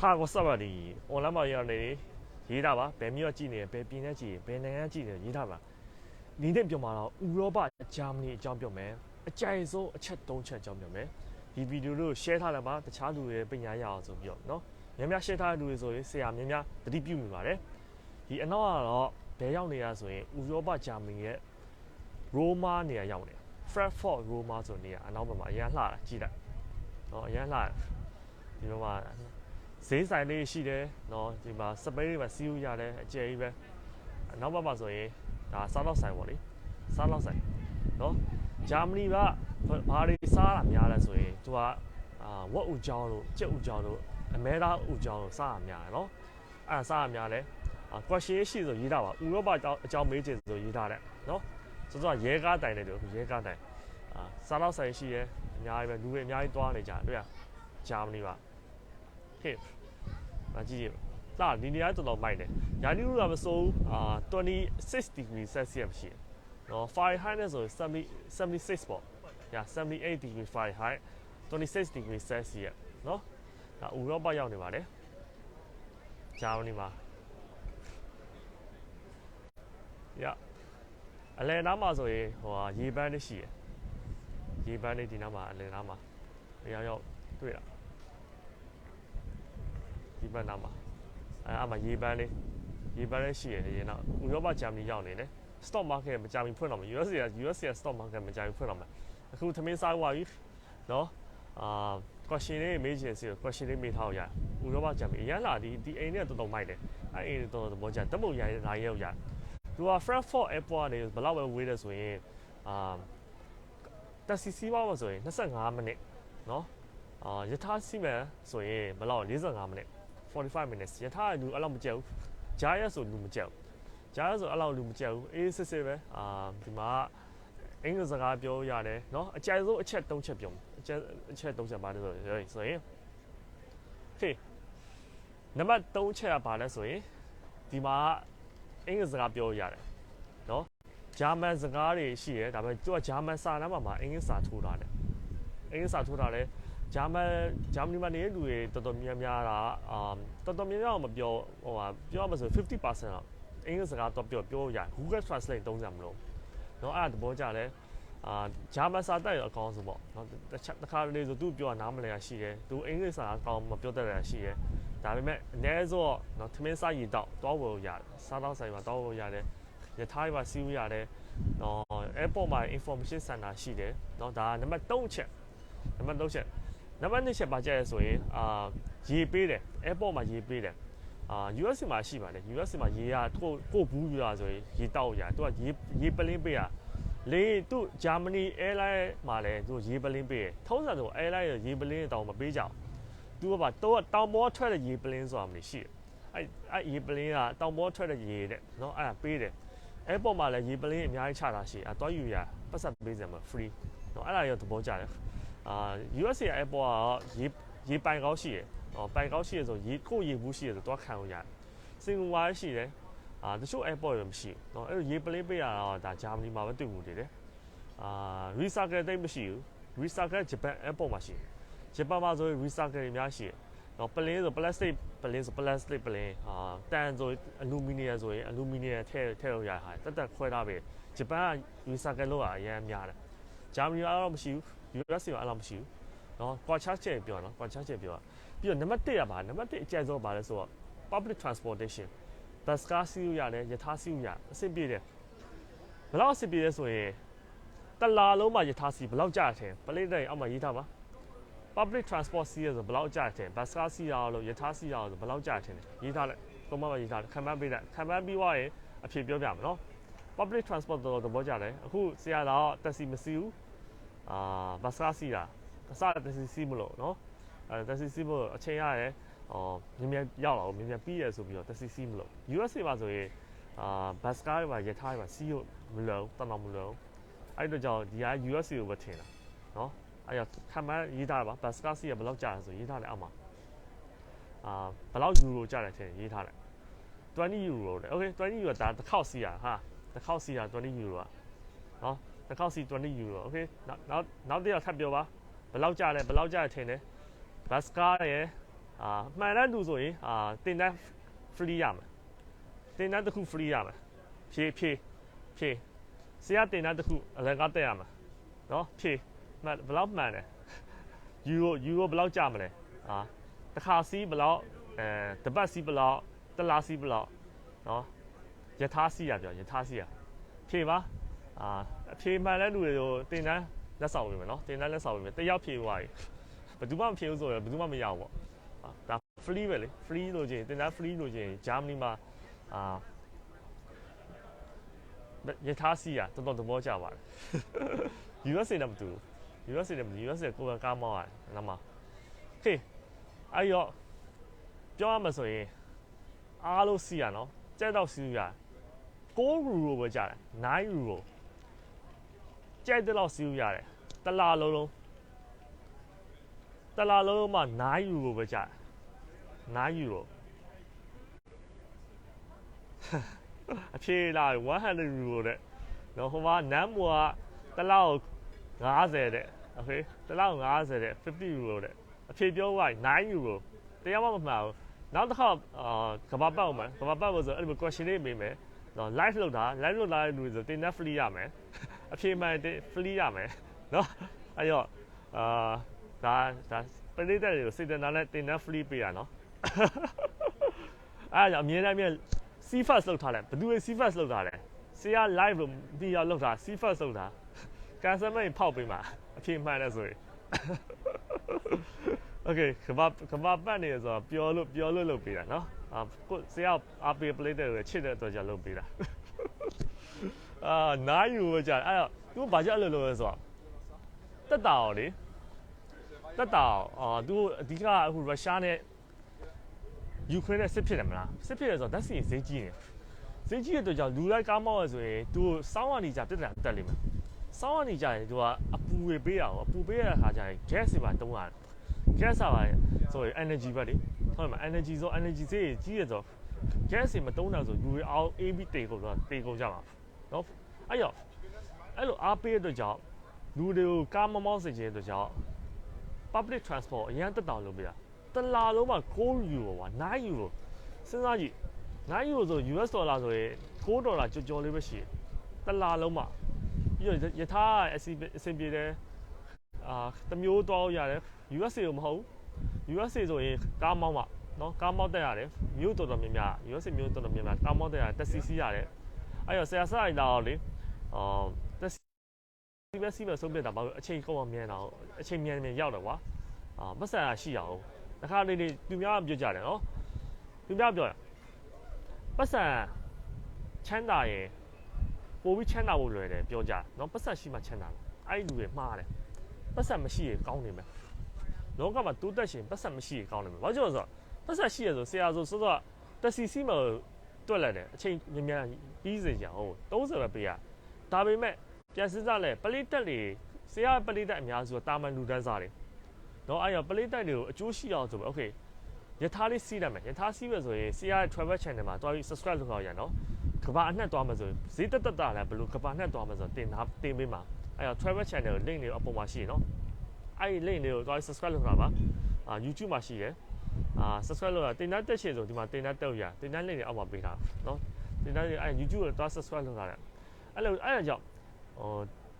ခါကိုစပ်ပါဒီ online မှာရနေရေးတာပါဘယ်မြို့ကြည့်နေဘယ်ပြည်နယ်ကြည့်ဘယ်နိုင်ငံကြည့်နေရေးတာပါဒီနေ့ပြောမှာတော့ဥရောပဂျာမနီအကြောင်းပြောမယ်အကြိုက်ဆုံးအချက်၃ချက်အကြောင်းပြောမယ်ဒီဗီဒီယိုလို့ share ထားလိုက်ပါတခြားလူတွေပညာရအောင်ဆိုပြီးတော့เนาะများများ share ထားတဲ့လူတွေဆိုရင်ဆရာများများတတိပြုမိပါတယ်ဒီအနောက်ကတော့ဘယ်ရောက်နေရဆိုရင်ဥရောပဂျာမနီရဲ့ရိုးမာနေရာရောက်နေ Frankfurt ရိုးမာဆိုနေရာအနောက်ဘက်မှာအရန်လှတာကြည့်လိုက်เนาะအရန်လှဒီဘက်မှာ ဈေးဆိုင်လေးရှိတယ်နော်ဒီမှာစပိတ်တွေပဲစီးဦးရတယ်အကျယ်ကြီးပဲနောက်ဘက်မှာဆိုရင်ဒါစားလောက်ဆိုင်ပေါ့လေစားလောက်ဆိုင်နော်ဂျာမနီကဘာတွေစားတာများလဲဆိုရင်သူကအာဝက်ဥကြောင်းတို့ကြက်ဥကြောင်းတို့အမဲသားဥကြောင်းတို့စားတာများတယ်နော်အဲ့ဒါစားတာများလဲအာ question ရှိဆိုရေးတာပါဥရောပအကြောင်းမေးချင်ဆိုရေးတာတဲ့နော်ဆိုတော့ရဲကားတိုင်တယ်တို့ရဲကားတိုင်အာစားလောက်ဆိုင်ရှိရဲအများကြီးပဲလူတွေအများကြီးတွားနေကြတွေ့ရဂျာမနီပါ ဟေးမကြည့်ရလာဒီနေရာတော်တော်မိုက်တယ်ညာနီလူကမစိုးအာ26 degree celsius ရှိတယ်နော် Fahrenheit နဲ့ဆိုရင်70 76ပေါ့ညာ78 degree Fahrenheit 26 degree celsius နော်ဒါဥရောပရောက်နေပါတယ်ဂျာမနီမှာရအလဲနားမှာဆိုရင်ဟိုဟာရေပန်းလေးရှိတယ်ရေပန်းလေးဒီနားမှာအလဲနားမှာရောက်ရောက်တွေ့တာ ဒီဘက်နားမှာအဲအမှရေပန်းလေးရေပန်းလေးရှိရတယ်ရေနောက်ဥရောပဂျာမနီရောက်နေတယ် stock market မကြမီဖွင့်တော့မယ် US က US က stock market မကြမီဖွင့်တော့မယ်အခုသမင်းစားသွားပြီနော်အာ question လေးမေးချင်စီ question လေးမေးထားရဥရောပဂျာမနီအရန်လာဒီဒီအိမ်နဲ့တော်တော်မိုက်တယ်အဲအိမ်တော်တော်သဘောကျတမုံရရလာရောက်ရသူက Frankfurt airport ကနေဘယ်လောက်ပဲဝေးတယ်ဆိုရင်အာတက်စီစီးပါမဆိုရင်25မိနစ်နော်အာယထာစီမန်ဆိုရင်ဘယ်လောက်45မိနစ် 45 minutes ယထာလူအဲ့လောက်မကြက်ဘူးဂျားရဆိုလူမကြက်ဘူးဂျားရဆိုအဲ့လောက်လူမကြက်ဘူးအေးစစ်စစ်ပဲအာဒီမှာအင်္ဂလိပ်စကားပြောရတယ်เนาะအကြိုက်ဆုံးအချက်၃ချက်ပြောအချက်အချက်၃ချက်ပါတယ်ဆိုရင်ဆိုရင်ဟေးနံပါတ်3ချက်ကဘာလဲဆိုရင်ဒီမှာအင်္ဂလိပ်စကားပြောရတယ်เนาะဂျာမန်စကားတွေရှိရဲဒါပေမဲ့သူကဂျာမန်စာနာမှာမှာအင်္ဂလိပ်စာထိုးထားတယ်အင်္ဂလိပ်စာထိုးထားတယ် ဂျာမန်ဂျာမနီမှာနေတဲ့လူတွေတော်တော်များများတာအာတော်တော်များများမပြောဟိုဟာပြောရမှာဆို50%လောက်အင်္ဂလိပ်စကားတော့ပြောပြောရ Google Translate သုံးကြမလို့เนาะအဲ့ဒါသဘောကျတယ်အာဂျာမန်စာတက်ရအကောင်းဆုံးပေါ့เนาะတခြားတစ်ခါတလေဆိုသူပြောနားမလည်ရရှိတယ်သူအင်္ဂလိပ်စာအကောင်းမပြောတတ်ရရှိတယ်ဒါပေမဲ့အနည်းဆုံးเนาะသမင်းစာရည်တော့တောဝယ်ရတယ်စားတော့ဆိုင်မှာတောဝယ်ရတယ်ရထားပါစီးရတယ်เนาะ airport မှာ information center ရှိတယ်เนาะဒါနံပါတ်3ချက်နံပါတ်3ချက် နံပါတ်1ချက်ပါကြရဲဆိုရင်အာရေပေးတယ် airport မှာရေပေးတယ်အာ US မှာရှိပါတယ် US မှာရေရကိုကိုဘူးယူတာဆိုရင်ရေတောက်ရသူကရေရေပလင်းပေးရလေသူဂျာမနီ airline မှာလည်းသူရေပလင်းပေးရထုံးစံဆို airline ရေပလင်းတောင်မပေးကြဘူးသူကပါတော့တောင်ပေါ်ထွက်တဲ့ရေပလင်းဆိုတာမျိုးရှိတယ်အဲ့အဲ့ရေပလင်းကတောင်ပေါ်ထွက်တဲ့ရေတဲ့နော်အဲ့ဒါပေးတယ် airport မှာလည်းရေပလင်းအများကြီးချတာရှိတယ်အတော့ယူရပတ်ဆက်ပေးစံမှာ free နော်အဲ့ဒါရောသဘောကျတယ် အာ USA Airport ကရေရေပိုင်ကောင်းရှိရယ်။ဟောပိုင်ကောင်းရှိရယ်ဆိုရေကိုရေဘူးရှိရယ်ဆိုတော့ခံလို့ရတယ်။ single wire ရှိတယ်။အာတချို့ airport တွေမရှိဘူး။နော်အဲ့လိုရေ play ပေးတာတော့ဒါ Germany မှာပဲတွေ့မှုတွေတယ်။အာ recycle တိတ်မရှိဘူး။ recycle Japan airport မှာရှိတယ်။ဂျပန်မှာဆိုရင် recycle တွေအများရှိတယ်။နော်ပလင်းဆို plastic ပလင်းဆို plastic ပလင်းအာတန်ဆို aluminum ဆိုရင် aluminum ထည့်ထည့်လို့ရတာ။တက်တက်ခွဲထားပဲ။ဂျပန်က recycle လောက်အရင်များတယ်။ဂျာမနီကတော့မရှိဘူး။ US မှာအဲ့လောက်မရှိဘူးနော် contrast ချက်ပြောနော် contrast ချက်ပြောပြီးတော့နံပါတ်1ကပါနံပါတ်1အကျဉ်းဆုံးပါလဲဆိုတော့ public transportation bus car စီးရရတယ်ယထာစီးရအဆင်ပြေတယ်ဘယ်လောက်အဆင်ပြေလဲဆိုရင်တလာလုံးမှာယထာစီးဘယ်လောက်ကြာတယ်ပလိတ်တိုင်းအောက်မှာရေးထားပါ public transport စီးရဆိုဘယ်လောက်ကြာတယ် bus car စီးရအောင်လို့ယထာစီးရအောင်ဆိုဘယ်လောက်ကြာတယ်ရေးထားလိုက်ပုံမှန်ပဲရေးထားခံမှန်းပေးလိုက်ခံမှန်းပြီးွားရင်အဖြေပြောပြမယ်နော် public transport တော်တော်သဘောကျတယ်အခုဆရာတော်တက်စီမစီးဘူး အာဘတ်ကားစီးတာအစတက်စီစီးမလို့နော်အဲတက်စီစီးမလို့အချိန်ရတယ်အော်မြင်မြန်ရောက်လာအောင်မြင်မြန်ပြီးရဆိုပြီးတော့တက်စီစီးမလို့ USA မှာဆိုရင်အာဘတ်ကားတွေမှာရထားတွေမှာစီးလို့မလို့တတော်မလို့အဲ့တော့ကြောင့်ဒီက USA ကိုပဲထင်တာနော်အဲ့ရခံမရေးထားပါဘတ်ကားစီးရဘယ်လောက်ကြာလဲဆိုရေးထားတယ်အောက်မှာအာဘယ်လောက်ယူရိုကြာတယ်ထင်ရေးထားတယ်20 euro တဲ့ okay 20 euro ဒါတစ်ခေါက်စီးရဟာတစ်ခေါက်စီးရ20 euro อ่ะနော် တစ်ခေါက်စီး20 euro okay နောက်နောက်နောက်တစ်ယောက်ထပ်ပြောပါဘယ်လောက်ကြာလဲဘယ်လောက်ကြာတယ်ထင်တယ်ဘတ်စကားရယ်အာမှန်တဲ့လူဆိုရင်အာတင်တန်း free ရမယ်တင်တန်းတစ်ခု free ရမယ်ဖြည့်ဖြည့်ဖြည့်ဆရာတင်တန်းတစ်ခုအလကားတက်ရမယ်နော်ဖြည့်မှန်ဘယ်လောက်မှန်တယ်ယူရိုယူရိုဘယ်လောက်ကြမလဲအာတစ်ခါစီးဘယ်လောက်အဲတပတ်စီးဘယ်လောက်တစ်လားစီးဘယ်လောက်နော်ယထာစီးရပြောယထာစီးရဖြည့်ပါ အာအဖြေမှန်တဲ့လူတွေကိုတင်တန်းလက်ဆောင်ပေးမယ်နော်တင်တန်းလက်ဆောင်ပေးမယ်တစ်ယောက်ဖြည့်သွားပြီဘယ်သူမှမဖြည့်ဘူးဆိုရင်ဘယ်သူမှမရဘူးပေါ့အာဒါ free ပဲလေ free လို့ချင်းတင်တာ free လို့ချင်းဂျာမနီမှာအာရထားစီးရတော်တော်သဘောကျပါတယ် USA နဲ့မတူဘူး USA နဲ့မတူ USA ကိုယ်ကကားမောင်းရတယ်နားမှာဟေးအဲ့ရောပြောရမှာဆိုရင်အားလို့စီးရနော်ကြက်တော့စီးရ6ယူရိုပဲကြတယ်9ယူရို ကြက်တဲ့တော့စီးရတယ်တစ်လားလုံးလုံးတစ်လားလုံးလုံးမှ9ယူရိုပဲကြတယ် 9ယူရိုအဖြေလာ100ယူရိုတဲ့နော်ဟိုမှာနမ်းမွာတစ်လောက်50တဲ့โอเคတစ်လောက်50တဲ့50ယူရိုတဲ့အဖြေပြောသွား9ယူရိုတရားမှမမှန်ဘူးနောက်တစ်ခါအာကဘာပတ်အောင်မယ်ကဘာပတ်လို့ဆိုအဲ့ဒီ question လေးမေးမယ်နော် live လုပ်တာ live လုပ်တာတဲ့လူတွေဆိုတင်တဲ့ free ရမယ် အဖြေမှန်တဲ့ free ရမယ်နော်အဲ့တော့အာဒါဒါပရိသတ်တွေကိုစိတ်တနာနဲ့တင်တဲ့ free ပေးရနော်အဲ့ဒါကြောင့်အမြဲတမ်းမြဲ C first လောက်ထားတယ်ဘယ်သူလဲ C first လောက်ထားတယ်ဆရာ live လို့ဒီရောက်လောက်ထား C first လောက်ထား cancel မဲ့ဖောက်ပေးမှာအဖြေမှန်တယ်ဆိုရင် Okay ကဘာကဘာပတ်နေဆိုတော့ပျော်လို့ပျော်လို့လုပ်ပေးတာနော်အာကိုဆရာအားပေး play တဲ့ချစ်တဲ့အတွက်ကြောင့်လုပ်ပေးတာ အာနိုင်ယူပဲကြာအဲ့တော့သူဘာကြောင့်အဲ့လိုလုပ်လဲဆိုတော့တက်တာရောလေတက်တာရောအာသူအဓိကအခုရုရှားနဲ့ယူကရိန်းနဲ့စစ်ဖြစ်တယ်မလားစစ်ဖြစ်တယ်ဆိုတော့ဓာတ်ဆီဈေးကြီးနေဈေးကြီးတဲ့အတွက်ကြောင့်လူလိုက်ကားမောက်ရဆိုရင်သူစောင်းရနေကြပြဿနာတက်လိမ့်မယ်စောင်းရနေကြရင်သူကအပူတွေပေးရအောင်အပူပေးရတဲ့ခါကျရင် gas တွေပါတုံးရတယ် gas ပါဆိုရင် energy ပဲလေဟုတ်မှာ energy ဆို energy ဈေးကြီးရဆို gas တွေမတုံးတော့ဆိုလူတွေအောင် AB တေကုန်တော့တေကုန်ကြမှာ နော်အဲ့ရောအဲ့လိုအားပေးတဲ့အတွက်ကြောင့်လူတွေကိုကားမမောင်းစေခြင်းအတွက်ကြောင့် public transport အရင်တက်တောင်လုပ်ပြတာတလာလုံးမှာ9ယူရိုပါ9ယူရိုစဉ်းစားကြည့်9ယူရိုဆို US ဒေါ်လာဆိုရင်9ဒေါ်လာကြော်ကြော်လေးပဲရှိတယ်တလာလုံးမှာပြီးတော့ယထာအစီအဆင်ပြေတယ်အာတမျိုးတော့ရတယ် USA ကိုမဟုတ် USA ဆိုရင်ကားမောင်းမှာနော်ကားမောင်းတက်ရတယ်မြို့တော်တော်များများ USA မြို့တော်တော်များများကားမောင်းတက်ရတယ်တက်စီစီရတယ် အဲ့တော့ဆရာဆရာလာတော့လေအော်တက်စီပဲစီပဲဆုံးပြတာဘာလို့အချိန်ကုန်အောင်မြန်တော့အချိန်မြန်မြန်ရောက်တော့ကွာအာပတ်စံရှိအောင်တစ်ခါလေးလေးသူများပြောကြတယ်နော်သူများပြောတယ်ပတ်စံချမ်းသာရင်ပိုပြီးချမ်းသာဖို့လွယ်တယ်ပြောကြတယ်နော်ပတ်စံရှိမှချမ်းသာတယ်အဲ့ဒီလူတွေမှားတယ်ပတ်စံမရှိရင်ကောင်းနေမယ်လောကမှာတိုးတက်ရှင်ပတ်စံမရှိရင်ကောင်းနေမယ်ဘာကြောင့်လဲဆိုတော့ပတ်စံရှိရဆိုဆရာဆိုစောစောတက်စီစီမ တွက်လိုက်တယ်အချိန်မြန်မြန်ပြီးစေကြအောင်30ပဲပေးရဒါပေမဲ့ပြန်စဉ်းစားလဲပလိတက်လေဆရာပလိတက်အများစုကတာမန်လူတန်းစားတွေနော်အဲ့တော့ပလေးတိုက်တွေကိုအကျိုးရှိအောင်ဆိုပြီး okay ယထာလေးစီးရမယ်ယထာစီးမယ်ဆိုရင် CR travel channel မှာတွားပြီး subscribe လုပ်အောင်ရနော်ကဘာအနှက်တွားမယ်ဆိုရင်ဈေးတက်တက်တာလည်းဘယ်လိုကဘာနှက်တွားမယ်ဆိုတော့တင်သားတင်ပေးမှာအဲ့တော့ travel channel ကို link တွေအပေါ်မှာရှိရနော်အဲ့ဒီ link တွေကိုတွားပြီး subscribe လုပ်တာပါအာ YouTube မှာရှိတယ် အာ subscribe လုပ်တာတင်သားတက်ချင်ဆိုဒီမှာတင်သားတက်ရတင်သား link တွေအောက်မှာပေးထားနော်တင်သားအဲ့ YouTube ကိုတွား subscribe လုပ်တာလေအဲ့လိုအဲ့ဒါကြောင့်ဟို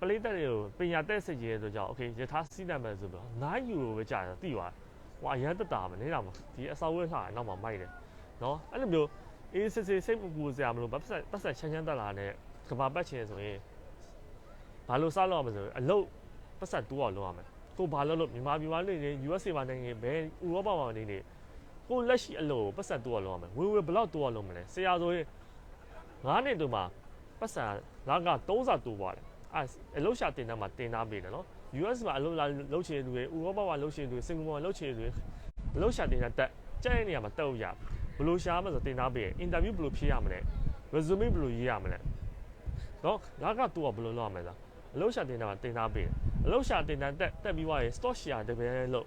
ပလေးတက်တွေကိုပညာတက်စိတ်ကြီးရဲ့ဆိုကြောင့် okay ယထာစီးနိုင်မယ်ဆိုတော့9ယူရိုပဲကြာတယ်သိသွားဟွာရမ်းတက်တာမနေတာမဒီအစာဝဲလှအနောက်မှာမိုက်တယ်နော်အဲ့လိုမျိုးအေးစစ်စစ်စိတ်မပူစရာမလိုပတ်ဆက်ပတ်ဆက်ချမ်းချမ်းတက်လာတဲ့ကဘာပတ်ချင်ဆိုရင်ဘာလို့စားလို့ရမလဲဆိုအလုတ်ပတ်ဆက်တူအောင်လုပ်ရမယ် ကိုဘာလို့လို့မြန်မာပြည်မှာနေနေ USA မှာနေနေဘယ်ဥရောပမှာနေနေကိုလက်ရှိအလို့ပတ်ဆက်တူအောင်လုပ်ရမယ်ဝေဝေဘယ်လောက်တူအောင်လုပ်မလဲဆရာဆိုရင်9နှစ်တူမှာပတ်ဆက်လာက3စာတူပါတယ်အဲအလုတ်ရှာတင်တဲ့မှာတင်သားပေးတယ်နော် US မှာအလုတ်လာလုတ်ချင်တဲ့လူတွေဥရောပမှာလုတ်ချင်တဲ့လူတွေစင်ကာပူမှာလုတ်ချင်တဲ့လူတွေအလုတ်ရှာတင်တဲ့တက်ကြတဲ့နေရာမှာတက်လို့ရဘယ်လိုရှာမလဲဆိုတင်သားပေးအင်တာဗျူးဘယ်လိုဖြေရမလဲ resume ဘယ်လိုရေးရမလဲနော်ငါကတူကဘယ်လိုလုပ်ရမလဲဆိုအလုတ်ရှာတင်တဲ့မှာတင်သားပေး အလုတ်ရှာတင်တဲ့တက်တက်ပြီးွားရင် stock share တပည့်လို့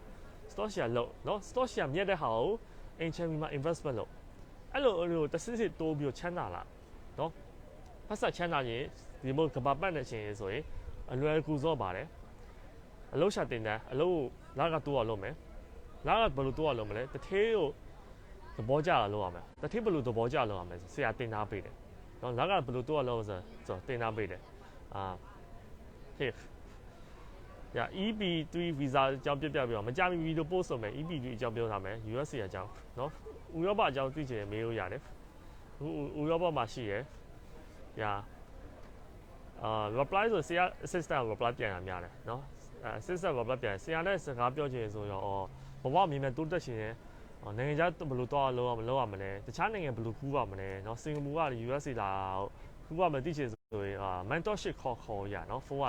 stock share လို့နော် stock share မြတ်တဲ့ဟာကိုအင်ချန်မီမှာ investment လုပ်အဲ့လိုအဲ့လိုတစ်စစ်စစ်တိုးပြီးချမ်းသာလာနော်ဖတ်ဆက်ချမ်းသာရင်ဒီမို့ကဘာပတ်နေချင်းဆိုရင်အလွယ်ကူစောပါတယ်အလုတ်ရှာတင်တယ်အလုတ်လာကတိုးအောင်လုပ်မယ်လာကဘယ်လိုတော့လုံးမလဲတထေးကိုသဘောကျတာလုံးရမယ်တထေးဘယ်လိုသဘောကျလုံးရမယ်ဆရာတင်သားပေးတယ်နော်လာကဘယ်လိုတော့လုံးဆိုဆိုတင်သားပေးတယ်အာဟေး။ ညာ EP3 visa အကြောင်းပြပြပြီးတော့မကြမီဗီဒီယို post လုပ်မယ် EP3 အကြောင်းပြောထားမယ် USA အကြောင်းနော်။ဥရောပအကြောင်းသိချင်ရင်မေးလို့ရတယ်။ဥဥရောပမှာရှိရယ်။ညာအာ reply ဆိုဆရာ assistant ကို reply ပြန်ရများတယ်နော်။အဲ assistant reply ပြန်ဆရာနဲ့စကားပြောချင်ဆိုတော့အော်ဘဝမြင်မဲ့တိုးတက်ရှင်ရင်အော်နိုင်ငံခြားဘယ်လိုတော့လုံးအောင်မလုပ်ရမလဲတခြားနိုင်ငံဘယ်လိုကူးရမလဲเนาะစင်ကာပူက USA လာကူးရမယ်သိချင်ဆိုရင်အာ mentorship ခေါ်ခေါ်ရเนาะဖုန်းက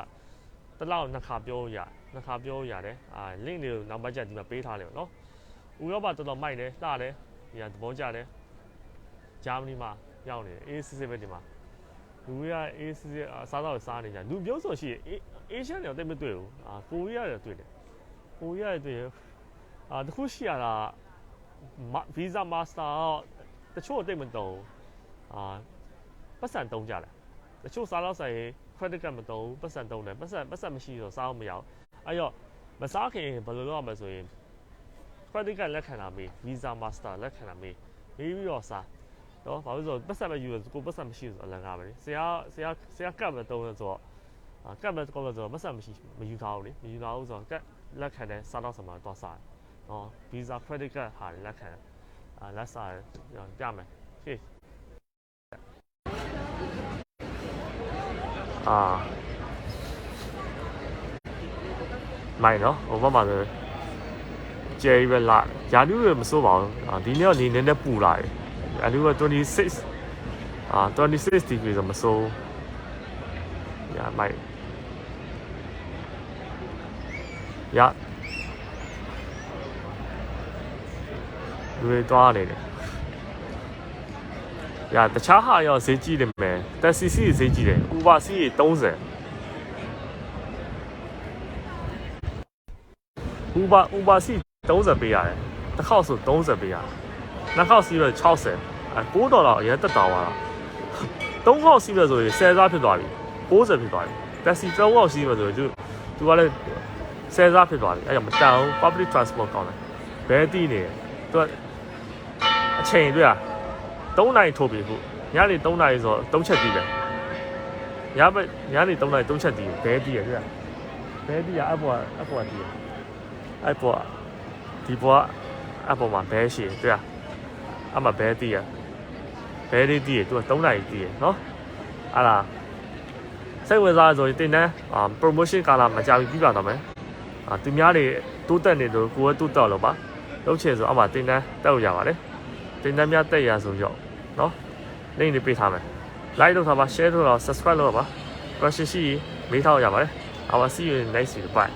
တစ်လောက်နှစ်ခါပြောရနှစ်ခါပြောရတယ်အာ link တွေကိုနောက်ပတ်ချက်ဒီမှာပေးထားတယ်ပေါ့နော်ဥရောပတော်တော်မိုက်တယ်လှတယ်ဒီကသဘောကျတယ်ဂျာမနီမှာရောက်နေတယ်အေးစစ်စစ်ပဲဒီမှာလူတွေကအေးစစ်စစ်အစားတော့စားနေကြလူပြောဆိုရှိအေးအေးရှန်တွေတော့တိတ်မတွေ့ဘူးအာကိုရီးယားတွေတွေ့တယ်ကိုရီးယားတွေတွေ့ရအာတခုရှိရတာဗီဇာမာစတာတချို့တိတ်မတုံအာပတ်စံတုံးကြတယ်တချို့စားတော့ဆိုင် credit card မတုံးပတ်စံတုံးတယ်ပတ်စံပတ်စံမရှိတော့စားအောင်မရအောင်အဲ့တော့မစားခင်ဘယ်လိုလုပ်ရမလဲဆိုရင် credit card လက်ခံတာမေး visa master လက်ခံတာမေးမေးပြီးတော့စားနော်ဘာလို့လဲဆိုတော့ပတ်စံမယူရကိုပတ်စံမရှိဆိုအလကားပဲလေဆရာဆရာဆရာကတ်မတုံးလို့ဆိုတော့ကတ်မကောလို့ဆိုတော့ပတ်စံမရှိမယူထားဘူးလေမယူထားဘူးဆိုတော့ကတ်လက်ခံတဲ့စားတော့စမှာတော့စားနော် visa credit card ဟာလက်ခံအာလက်စားပြမယ်ဟေး အာမိုင်နော်ဟိုဘက်မှာဆိုကျယ်ကြီးပဲလာယာလူတွေမစိုးပါဘူးအာဒီနေ့ကနေနည်းနည်းပူလာတယ်ယာလူက26အာ26 degree ဆိုမစိုးယာမိုင်ယာလူတွေတွားနေတယ် ယာတခြားဟာရောဈေးကြည့်တယ်မယ်တက်စီစီဈေးကြည့်တယ်ဥပါစီ30 Uber Uber စီ30ပေးရတယ်တစ်ခေါက်ဆို30ပေးရတယ်နှစ်ခေါက်စီးတော့60အဲ9ဒေါ်လာအရင်တက်တောင်းသွားတာသုံးခေါက်စီးမယ်ဆိုရင်10စားဖြစ်သွားပြီ60ဖြစ်သွားပြီတက်စီ3ခေါက်စီးမယ်ဆိုရင်သူသူကလည်း10စားဖြစ်သွားပြီအဲကြောင့်မတန်ဘူး public transport ကောင်းတယ်ဘယ်တည်နေသူကအချိန်တွေ့อ่ะ 3နိုင်ထိုးပြီခုညနေ3နိုင်ဆိုတော့3ချက်တည်တယ်ညဘက်ညနေ3နိုင်3ချက်တည်ဘယ်တည်ရတွေ့อ่ะဘယ်တည်ရအပေါ်အပေါ်တည်ရအဲ့ပေါ်ဒီပေါ်အဲ့ပေါ်မှာဘဲရှိတယ်တွေ့လားအဲ့မှာဘဲတီးရဘဲလေးတီးရသူက3နိုင်တီးရနော်အဲ့ဒါစိတ်ဝင်စားဆိုရင်တင်တန်းအာ promotion ကာလာမကြဘူးပြီးပါတော့မယ်အာသူများတွေတိုးတက်နေတော့ကိုယ်ကတိုးတက်လို့ပါလုပ်ချင်ဆိုအဲ့မှာတင်တန်းတက်လို့ရပါတယ်တင်တန်းများတက်ရဆို ရောနော် link တွေပေးထားမယ် like လုပ်ထားပါ share လုပ်ထားပါ subscribe လုပ်ထားပါ question ရှိရင်မေးထားရပါတယ် I will see you in next video bye